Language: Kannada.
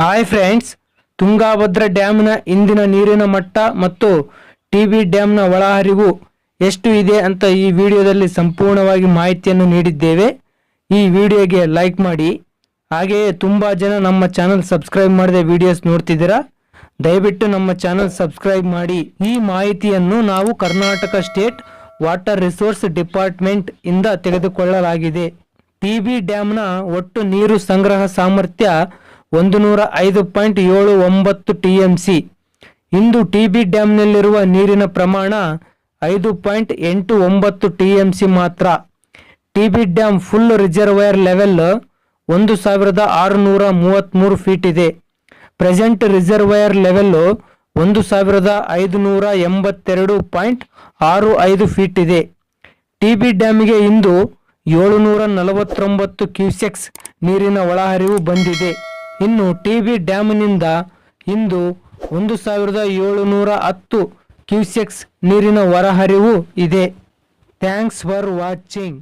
ಹಾಯ್ ಫ್ರೆಂಡ್ಸ್ ತುಂಗಾಭದ್ರಾ ಡ್ಯಾಮ್ನ ಇಂದಿನ ನೀರಿನ ಮಟ್ಟ ಮತ್ತು ಟಿ ಬಿ ಡ್ಯಾಮ್ನ ಒಳಹರಿವು ಎಷ್ಟು ಇದೆ ಅಂತ ಈ ವಿಡಿಯೋದಲ್ಲಿ ಸಂಪೂರ್ಣವಾಗಿ ಮಾಹಿತಿಯನ್ನು ನೀಡಿದ್ದೇವೆ. ಈ ವಿಡಿಯೋಗೆ ಲೈಕ್ ಮಾಡಿ. ಹಾಗೆಯೇ ತುಂಬ ಜನ ನಮ್ಮ ಚಾನಲ್ ಸಬ್ಸ್ಕ್ರೈಬ್ ಮಾಡಿದ ವಿಡಿಯೋಸ್ ನೋಡ್ತಿದ್ದೀರಾ? ದಯವಿಟ್ಟು ನಮ್ಮ ಚಾನಲ್ ಸಬ್ಸ್ಕ್ರೈಬ್ ಮಾಡಿ. ಈ ಮಾಹಿತಿಯನ್ನು ನಾವು Karnataka state water resource department ಇಂದ ತೆಗೆದುಕೊಳ್ಳಲಾಗಿದೆ. ಟಿ ಬಿ ಡ್ಯಾಮ್ನ ಒಟ್ಟು ನೀರು ಸಂಗ್ರಹ ಸಾಮರ್ಥ್ಯ ಒಂದು ನೂರ ಐದು ಪಾಯಿಂಟ್ ಏಳು ಒಂಬತ್ತು ಟಿ ಸಿ ಇಂದು ಟಿ ಬಿ ಡ್ಯಾಮ್ನಲ್ಲಿರುವ ನೀರಿನ ಪ್ರಮಾಣ ಐದು ಪಾಯಿಂಟ್ ಎಂಟು ಒಂಬತ್ತು ಟಿ ಎಂ ಸಿ ಮಾತ್ರ. T B dam full reservoir level ಒಂದು ಸಾವಿರದ ಆರುನೂರ ಮೂವತ್ತ್ಮೂರು ಫೀಟ್ ಇದೆ. ಪ್ರೆಸೆಂಟ್ ರಿಸರ್ವೈರ್ ಲೆವೆಲ್ಲು ಒಂದು ಸಾವಿರದ ಐದುನೂರ ಎಂಬತ್ತೆರಡು ಪಾಯಿಂಟ್ ಆರು ಐದು ಫೀಟ್ ಇದೆ. ಟಿ ಬಿ ಡ್ಯಾಮಿಗೆ ಇಂದು ಏಳುನೂರ ನಲವತ್ತೊಂಬತ್ತು ಕ್ಯೂಸೆಕ್ಸ್ ನೀರಿನ ಒಳಹರಿವು ಬಂದಿದೆ. ಇನ್ನು ಟಿ ಬಿ ಡ್ಯಾಮ್ನಿಂದ ಇಂದು ಒಂದು ಸಾವಿರದ ಏಳುನೂರ ಹತ್ತು ಕ್ಯೂಸೆಕ್ಸ್ ನೀರಿನ ಹೊರಹರಿವು ಇದೆ. Thanks for watching.